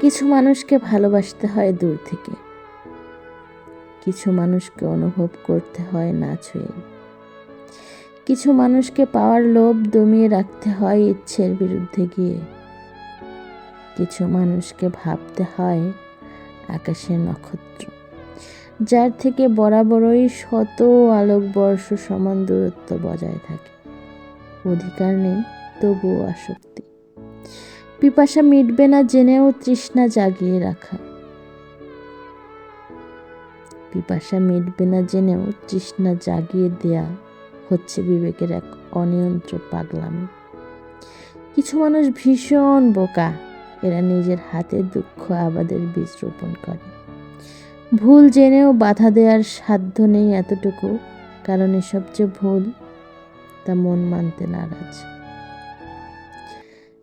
কিছু মানুষকে ভালোবাসতে হয় দূর থেকে। কিছু মানুষকে অনুভব করতে হয় না ছুঁয়ে। কিছু মানুষকে পাওয়ার লোভ দমিয়ে রাখতে হয় ইচ্ছের বিরুদ্ধে গিয়ে। কিছু মানুষকে ভাবতে হয় আকাশের নক্ষত্র, যার থেকে বরাবরই শত আলোকবর্ষ সমান দূরত্ব বজায় থাকে। অধিকার নেই, তবুও আসক্তি। পিপাসা মিটবে না জেনেও তৃষ্ণা জাগিয়ে রাখা। পিপাসা মিটবে না জেনেও তৃষ্ণা জাগিয়ে দেয়া হচ্ছে বিবেকের এক অনিয়ন্ত্র পাগলামি। কিছু মানুষ ভীষণ বোকা, এরা নিজের হাতে দুঃখ আবাদের বীজ রোপণ করে। ভুল জেনেও বাধা দেওয়ার সাধ্য নেই এতটুকু, কারণ এসব যে ভুল, তা মন মানতে নারাজ।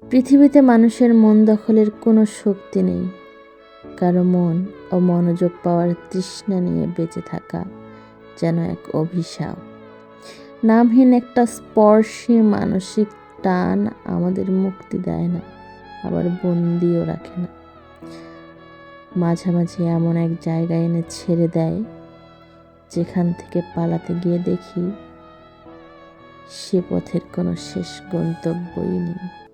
পৃথিবীতে মানুষের মন দখলের কোনো শক্তি নেই। কারও মন ও মনোযোগ পাওয়ার তৃষ্ণা নিয়ে বেঁচে থাকা যেন এক অভিশাপ। নামহীন একটা স্পর্শী মানসিক টান আমাদের মুক্তি দেয় না, আবার বন্দিও রাখে না। মাঝামাঝি এমন এক জায়গায় এনে ছেড়ে দেয়, যেখান থেকে পালাতে গিয়ে দেখি সে পথের কোনো শেষ গন্তব্যই নেই।